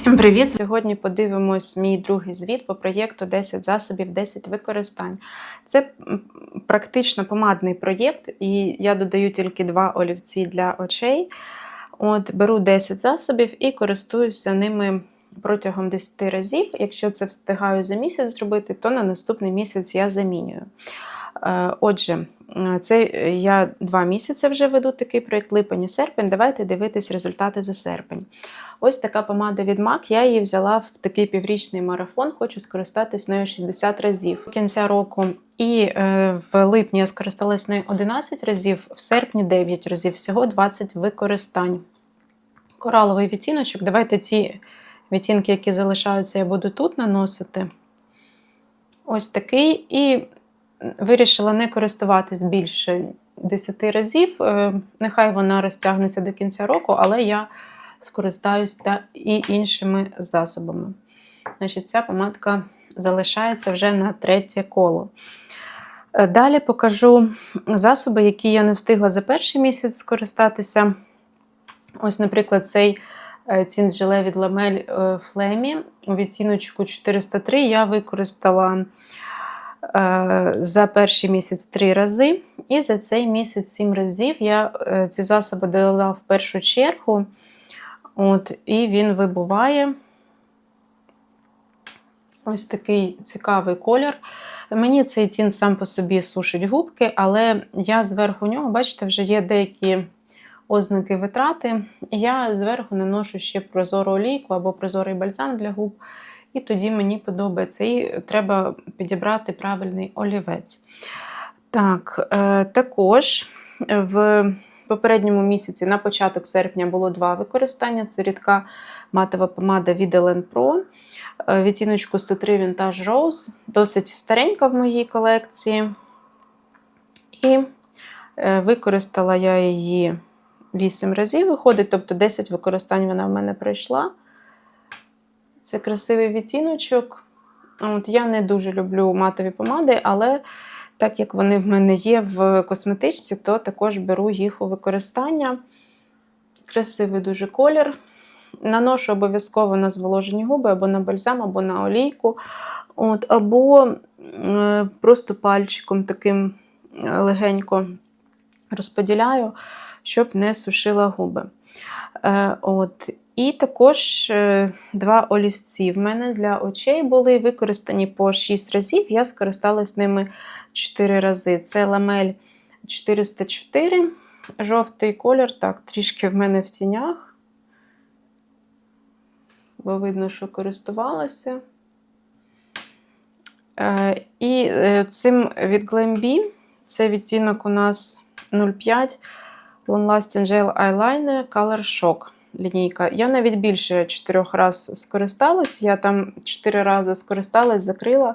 Всім привіт! Сьогодні подивимось мій другий звіт по проєкту 10 засобів, 10 використань. Це практично помадний проєкт, і я додаю тільки два олівці для очей. От, Беру 10 засобів і користуюся ними протягом 10 разів. Якщо це встигаю за місяць зробити, то на наступний місяць я замінюю. Е, Отже, це я два місяці вже веду такий проєкт липень і серпень. Давайте дивитись результати за серпень. Ось така помада від MAC, я її взяла в такий піврічний марафон, хочу скористатись нею 60 разів до кінця року. І е, в липні я скористалась нею 11 разів, в серпні 9 разів, всього 20 використань. Кораловий відтіночок. Давайте ті відтінки, які залишаються, я буду тут наносити. Ось такий. І вирішила не користуватись більше 10 разів. Е, Нехай вона розтягнеться до кінця року, але я скористаюсь та і іншими засобами. Значить, Ця помадка залишається вже на третє коло. Е, Далі покажу засоби, які я не встигла за перший місяць скористатися. Ось, наприклад, цей цін желе від ламель Флемі у відтіночку 403 я використала е, за перший місяць 3 рази, і за цей місяць 7 разів я е, ці засоби додала в першу чергу. От, І він вибуває ось такий цікавий колір. Мені цей тін сам по собі сушить губки, але я зверху нього, бачите, вже є деякі ознаки витрати. Я зверху наношу ще прозору олійку або прозорий бальзам для губ. І тоді мені подобається. І треба підібрати правильний олівець. Так, е, також в попередньому місяці, на початок серпня, було два використання. Це рідка матова помада від Ellen Pro. е, Відтіночку 103 Vintage Rose. Досить старенька в моїй колекції. І е, використала я її 8 разів, виходить, тобто 10 використань вона в мене пройшла. Це красивий відтіночок. От, Я не дуже люблю матові помади, але так як вони в мене є в косметичці, то також беру їх у використання. Красивий дуже колір. Наношу обов'язково на зволожені губи, або на бальзам, або на олійку. От, Або е, просто пальчиком таким е, легенько розподіляю, щоб не сушила губи. Е, от. І також е, два олівці в мене для очей були використані по 6 разів. Я скористалась ними 4 рази. Це ламель 404, жовтий колір, так, трішки в мене в тінях, бо видно, що користувалася. Е, І е, цим від Glambi, це відтінок у нас 05 Long Lasting Gel Eyeliner Color Shock лінійка. Я навіть більше чотирьох разів скористалась. Я там чотири рази скористалась, закрила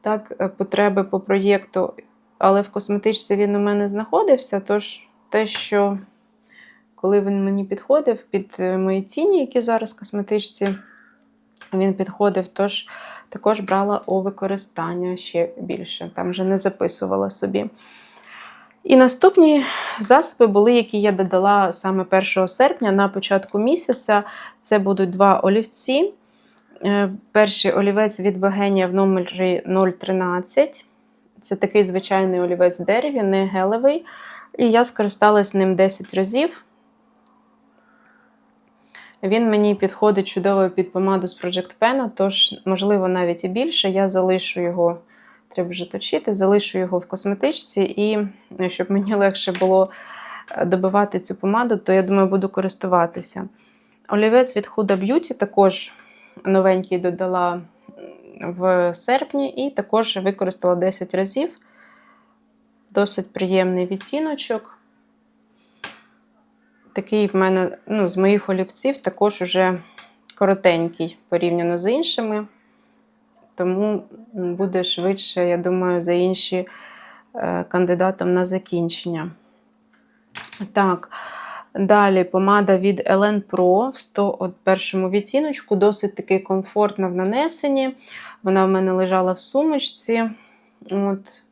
так, е, потреби по проєкту, але в косметичці він у мене знаходився. Тож те, що коли він мені підходив під е, мої тіні, які зараз в косметичці, він підходив, тож також брала у використання ще більше. Там вже не записувала собі. І наступні засоби були, які я додала саме 1 серпня на початку місяця. Це будуть два олівці. Е, Перший олівець від Богенія в номері 013. Це такий звичайний олівець в дереві, не гелевий. І я скористалась ним 10 разів. Він мені підходить чудово під помаду з Project Pen, тож, можливо, навіть і більше. Я залишу його треба вже точити, залишу його в косметичці, і е, щоб мені легше було е, добивати цю помаду, то я думаю, буду користуватися. Олівець від Huda Beauty також новенький додала в серпні, і також використала 10 разів. Досить приємний відтіночок. Такий в мене, ну, з моїх олівців, також уже коротенький порівняно з іншими тому буде швидше, я думаю, за інші е, кандидатом на закінчення. Так, далі помада від Ellen Pro в 101 відтіночку, досить таки комфортна в нанесенні. Вона в мене лежала в сумочці. От.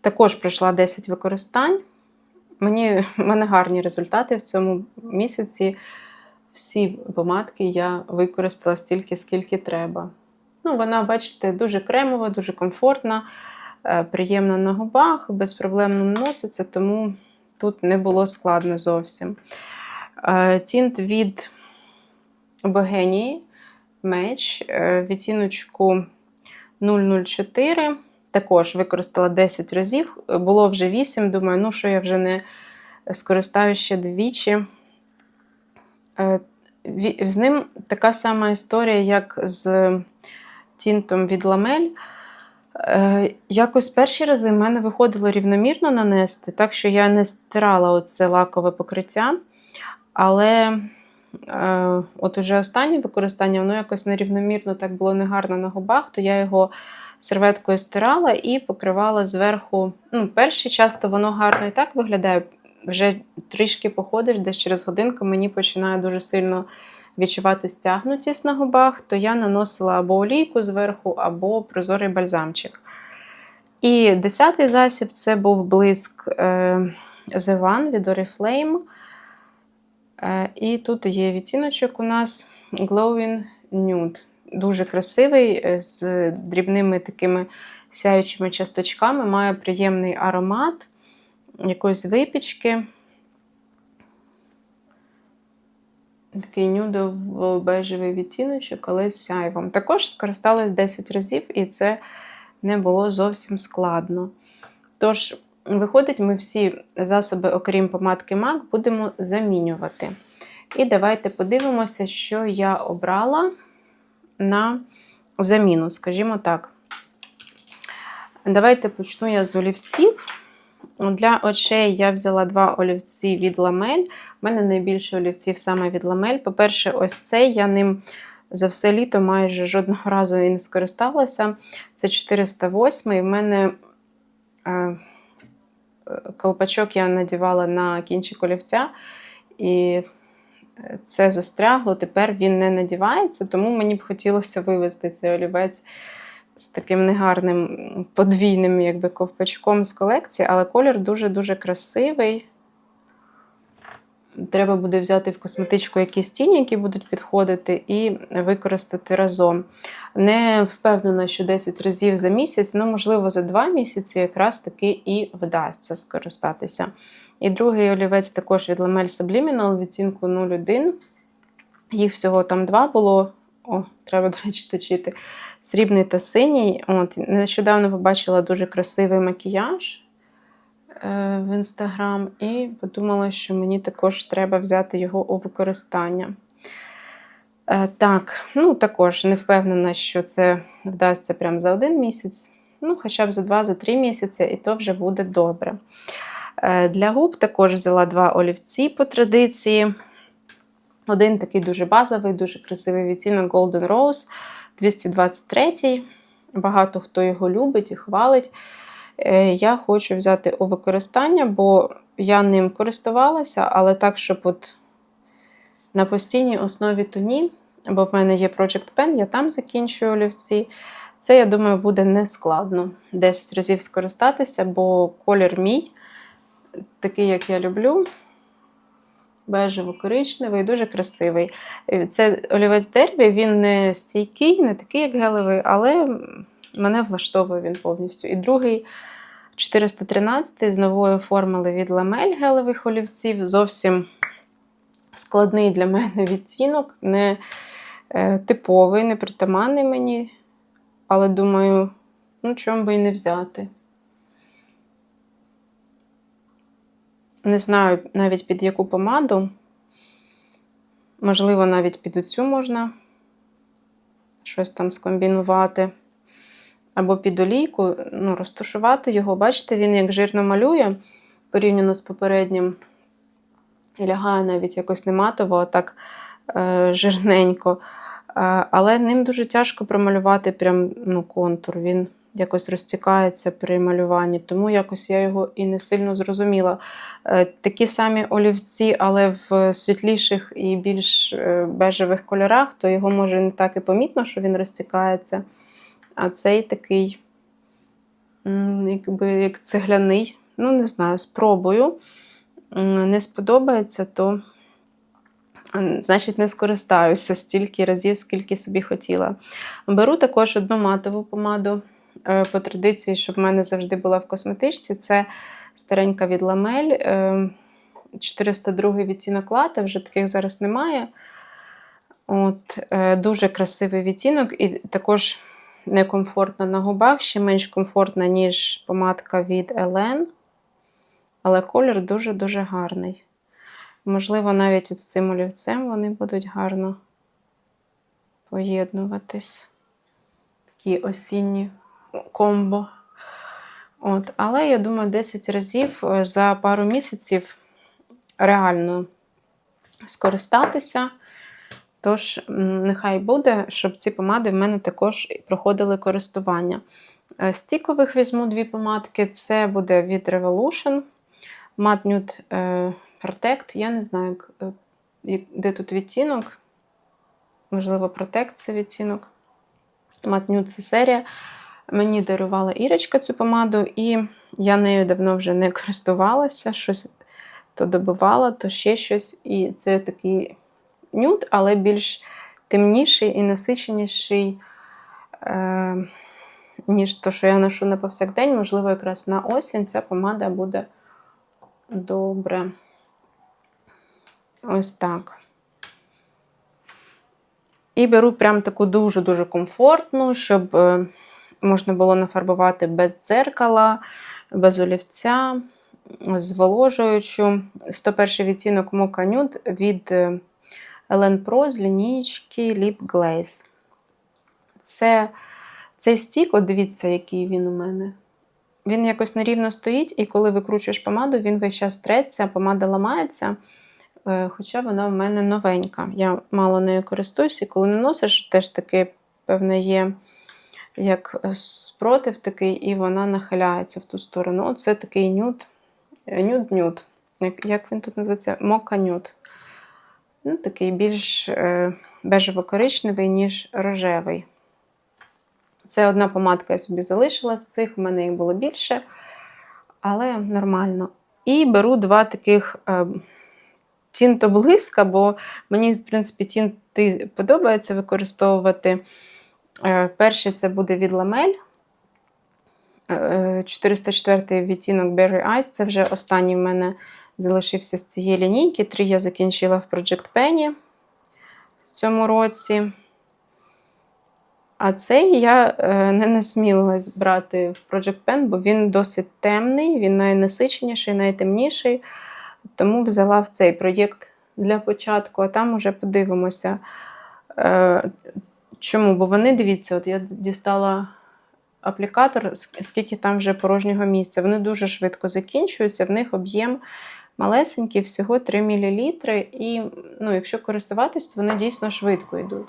Також пройшла 10 використань. Мені, в мене гарні результати в цьому місяці. всі помадки я використала стільки, скільки треба. Ну, вона, бачите, дуже кремова, дуже комфортна, е, приємна на губах, безпроблемно наноситься, тому тут не було складно зовсім. Е, Тінт від Богенії меч, е, відтіночку 004. Також використала 10 разів, було вже 8. Думаю, ну що я вже не скористаю ще двічі. З ним така сама історія, як з тінтом від ламель. Е, Якось перші рази в мене виходило рівномірно нанести, так що я не стирала оце лакове покриття. Але е, от уже останнє використання, воно якось нерівномірно так було негарно на губах, то я його серветкою стирала і покривала зверху. Ну, перший часто воно гарно і так виглядає. Вже трішки походиш, десь через годинку мені починає дуже сильно відчувати стягнутість на губах, то я наносила або олійку зверху, або прозорий бальзамчик. І десятий засіб це був блиск е, The One від Oriflame. Е, і тут є відтіночок у нас Glowing Nude. Дуже красивий, е, з дрібними такими сяючими часточками, має приємний аромат якоїсь випічки. Такий нюдово-бежевий відтіночок, але з сяйвом. Також скористалась 10 разів, і це не було зовсім складно. Тож, виходить, ми всі засоби, окрім помадки MAC, будемо замінювати. І давайте подивимося, що я обрала на заміну, скажімо так. Давайте почну я з олівців. Для очей я взяла два олівці від ламель. У мене найбільше олівців саме від ламель. По-перше, ось цей я ним за все літо майже жодного разу і не скористалася. Це 408 і в мене е, колпачок я надівала на кінчик олівця, і це застрягло. Тепер він не надівається, тому мені б хотілося вивести цей олівець з таким негарним подвійним якби, ковпачком з колекції, але колір дуже-дуже красивий. Треба буде взяти в косметичку якісь тіні, які будуть підходити, і використати разом. Не впевнена, що 10 разів за місяць, ну, можливо, за 2 місяці якраз таки і вдасться скористатися. І другий олівець також від Lamel Subliminal відтінку 01. Їх всього там два було. О, треба, до речі, точити. Срібний та синій. От, Нещодавно побачила дуже красивий макіяж е, в інстаграм, і подумала, що мені також треба взяти його у використання. Е, так, ну також не впевнена, що це вдасться прямо за один місяць, ну, хоча б за два, за три місяці, і то вже буде добре. Е, для губ також взяла два олівці по традиції. Один такий дуже базовий, дуже красивий відтінок Golden Rose 223. Багато хто його любить і хвалить. Е, Я хочу взяти у використання, бо я ним користувалася, але так, щоб от на постійній основі то ні. Бо в мене є Project Pen, я там закінчую олівці. Це, я думаю, буде нескладно 10 разів скористатися, бо колір мій, такий, як я люблю, бежево-коричневий, дуже красивий. Це олівець дербі, він не стійкий, не такий, як гелевий, але мене влаштовує він повністю. І другий 413 з нової формули від ламель гелевих олівців. Зовсім складний для мене відтінок, не е, типовий, не притаманний мені. Але думаю, ну чому би і не взяти. Не знаю навіть під яку помаду. Можливо, навіть під оцю можна щось там скомбінувати. Або під олійку, ну, розташувати його. Бачите, він як жирно малює порівняно з попереднім. І лягає навіть якось не матово, а так е, жирненько. Е, але ним дуже тяжко промалювати прям, ну, контур. Він якось розтікається при малюванні, тому якось я його і не сильно зрозуміла. Е, такі самі олівці, але в світліших і більш е, бежевих кольорах, то його може не так і помітно, що він розтікається. А цей такий, якби як цегляний. Ну, не знаю, спробую. Не сподобається, то Значить, не скористаюся стільки разів, скільки собі хотіла. Беру також одну матову помаду по традиції, щоб в мене завжди була в косметичці. Це старенька від ламель. е, 402 відтінок лата, вже таких зараз немає. От, е, дуже красивий відтінок, і також некомфортна на губах, ще менш комфортна, ніж помадка від Елен. Але колір дуже-дуже гарний. Можливо, навіть з цим олівцем вони будуть гарно поєднуватись. Такі осінні комбо. От. Але я думаю, 10 разів е, за пару місяців реально скористатися. Тож, нехай буде, щоб ці помади в мене також проходили користування. Е, Стікових візьму дві помадки. Це буде від Revolution. Matte Nude е, Protect. Я не знаю, де тут відтінок. Можливо, Protect це відтінок. Matte Nude це серія. Мені дарувала Ірочка цю помаду, і я нею давно вже не користувалася. Щось то добивала, то ще щось. І це такий нюд, але більш темніший і насиченіший, е, ніж то, що я ношу на повсякдень. Можливо, якраз на осінь ця помада буде добре. Ось так. І беру прям таку дуже-дуже комфортну, щоб е, можна було нафарбувати без дзеркала, без олівця, зволожуючу. 101 відтінок Mocha Nude від е, Ellen Pro з лінійки Lip Glaze. Це, цей стік, от дивіться, який він у мене. Він якось нерівно стоїть, і коли викручуєш помаду, він весь час треться, помада ламається. Е, Хоча вона в мене новенька. Я мало нею користуюся, і коли не носиш, теж таки, певне, є як спротив такий, і вона нахиляється в ту сторону. Оце такий нюд. Нюд-нюд. Як, він тут називається? Мока-нюд. Ну, такий більш е, бежево-коричневий, ніж рожевий. Це одна помадка я собі залишила з цих, у мене їх було більше, але нормально. І беру два таких е, тінто-блиска, бо мені, в принципі, тінти подобається використовувати. Е, перший це буде від ламель. Е, 404 відтінок Berry Eyes. Це вже останній в мене залишився з цієї лінійки. Три я закінчила в Project Penny в цьому році. А цей я е, не насмілилась брати в Project Pen, бо він досить темний, він найнасиченіший, найтемніший. Тому взяла в цей проєкт для початку, а там уже подивимося. Чому? Бо вони, дивіться, от я дістала аплікатор, скільки там вже порожнього місця. Вони дуже швидко закінчуються, в них об'єм малесенький, всього 3 мл. І ну, якщо користуватись, то вони дійсно швидко йдуть.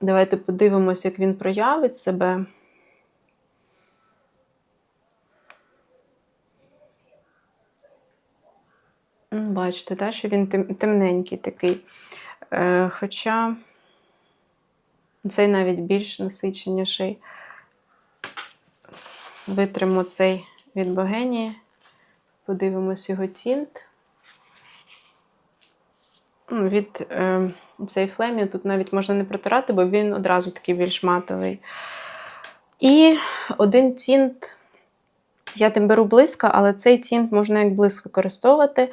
Давайте подивимось, як він проявить себе. Бачите, та, що він темненький такий. Е, хоча цей навіть більш насиченіший. Витримо цей від Богенії. Подивимось його тінт. Ну, Від е, цей флемі тут навіть можна не протирати, бо він одразу такий більш матовий. І один тінт, я тим беру близько, але цей тінт можна як блиск використовувати.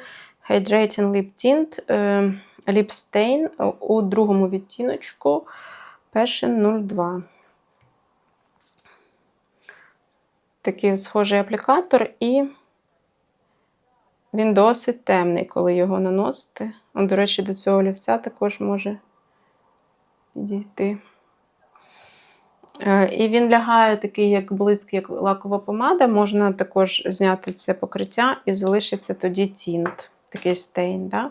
Hydrating Lip Tint е, Lip Stain у другому відтіночку Passion 02. Такий от схожий аплікатор, і він досить темний, коли його наносити. О, До речі, до цього олівця також може підійти. Е, І він лягає такий, як блиск, як лакова помада. Можна також зняти це покриття і залишиться тоді тінт, такий стейн. Да?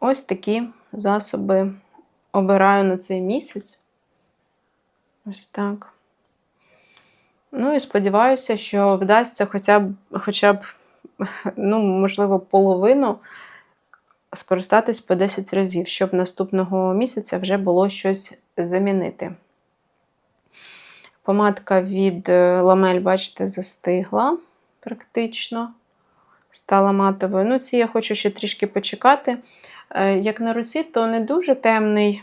Ось такі засоби обираю на цей місяць. Ось так. Ну і сподіваюся, що вдасться хоча б, хоча б ну, можливо, половину скористатись по 10 разів, щоб наступного місяця вже було щось замінити. Помадка від е, ламель, бачите, застигла практично. стала матовою. Ну, ці я хочу ще трішки почекати. Е, Як на руці, то не дуже темний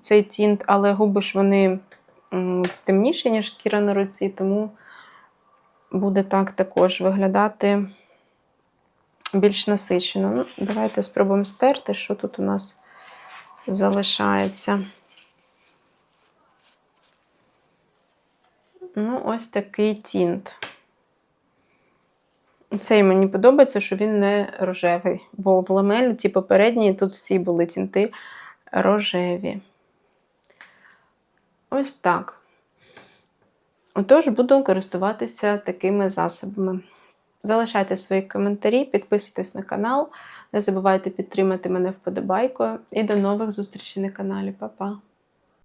цей тінт, але губи ж вони темніші, ніж шкіра на руці, тому буде так також виглядати більш насичено. Ну, давайте спробуємо стерти, що тут у нас залишається. Ну, ось такий тінт. Цей мені подобається, що він не рожевий, бо в ламелі ті попередні тут всі були тінти рожеві. Ось так. Отож, буду користуватися такими засобами. Залишайте свої коментарі, підписуйтесь на канал, не забувайте підтримати мене вподобайкою і до нових зустрічей на каналі. Па-па!